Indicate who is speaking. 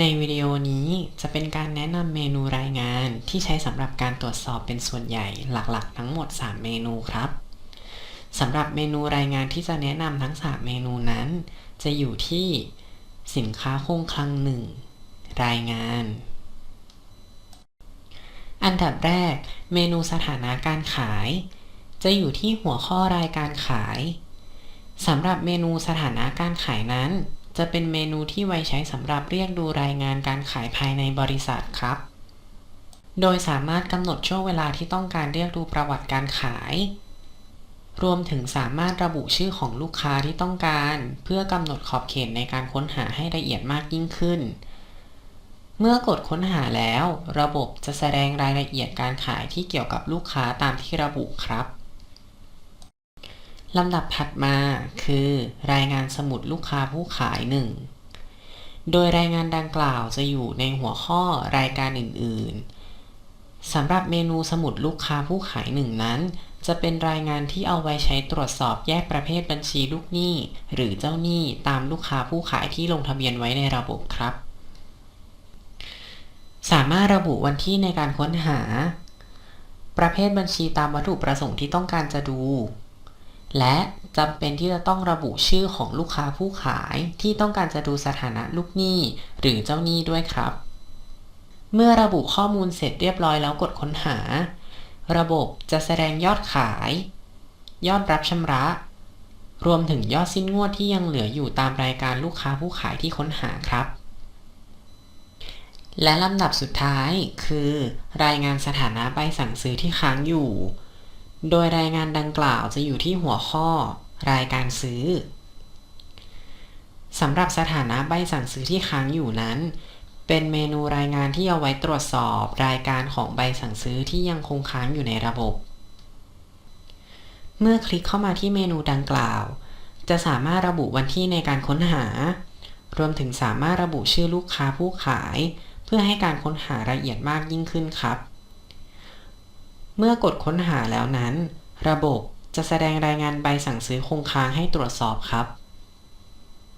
Speaker 1: ในวิดีโอนี้จะเป็นการแนะนำเมนูรายงานที่ใช้สำหรับการตรวจสอบเป็นส่วนใหญ่หลักๆ ทั้งหมด 3 เมนูครับสำหรับเมนูรายงานที่จะแนะนำทั้ง 3 เมนูนั้น จะอยู่ที่สินค้าคงคลัง1รายงาน อันดับแรก เมนูสถานะการขาย จะอยู่ที่หัวข้อรายการขายสำหรับเมนูสถานะการขายนั้น จะเป็นเมนูที่ไว้ใช้สำหรับเรียกดูรายงานการขายภายในบริษัทครับ โดยสามารถกำหนดช่วงเวลาที่ต้องการเรียกดูประวัติการขาย รวมถึงสามารถระบุชื่อของลูกค้าที่ต้องการ เพื่อกำหนดขอบเขตในการค้นหาให้ละเอียดมากยิ่งขึ้น เมื่อกดค้นหาแล้ว ระบบจะแสดงรายละเอียดการขายที่เกี่ยวกับลูกค้าตามที่ระบุครับ ลำดับถัดมาคือรายงานสมุดลูกค้าผู้ขาย 1 โดยรายงานดังกล่าวจะอยู่ในหัวข้อรายการอื่น ๆ สำหรับเมนูสมุดลูกค้าผู้ขายหนึ่งนั้น จะเป็นรายงานที่เอาไว้ใช้ตรวจสอบแยกประเภทบัญชีลูกหนี้ หรือเจ้าหนี้ตามลูกค้าผู้ขายที่ลงทะเบียนไว้ในระบบครับ สามารถระบุวันที่ในการค้นหา ประเภทบัญชีตามวัตถุประสงค์ที่ต้องการจะดู และจำเป็นที่จะต้องระบุชื่อของลูกค้าผู้ขายที่ต้องการจะดูสถานะลูกหนี้หรือเจ้าหนี้ด้วยครับ เมื่อระบุข้อมูลเสร็จเรียบร้อยแล้วกดค้นหา ระบบจะแสดงยอดขาย ยอดรับชำระ รวมถึงยอดสิ้นงวดที่ยังเหลืออยู่ตามรายการลูกค้าผู้ขายที่ค้นหาครับ และลำดับสุดท้ายคือ รายงานสถานะใบสั่งซื้อที่ค้างอยู่ โดยรายงานดังกล่าวจะอยู่ที่หัวข้อ รายการซื้อสำหรับสถานะใบสั่งซื้อที่ค้างอยู่นั้น เป็นเมนูรายงานที่เอาไว้ตรวจสอบรายการของใบสั่งซื้อที่ยังคงค้างอยู่ในระบบ เมื่อคลิกเข้ามาที่เมนูดังกล่าว จะสามารถระบุวันที่ในการค้นหา รวมถึงสามารถระบุชื่อลูกค้าผู้ขาย เพื่อให้การค้นหาละเอียดมากยิ่งขึ้นครับ เมื่อกดค้นหาแล้วนั้น ระบบจะแสดงรายงานใบสั่งซื้อคงค้างให้ตรวจสอบครับ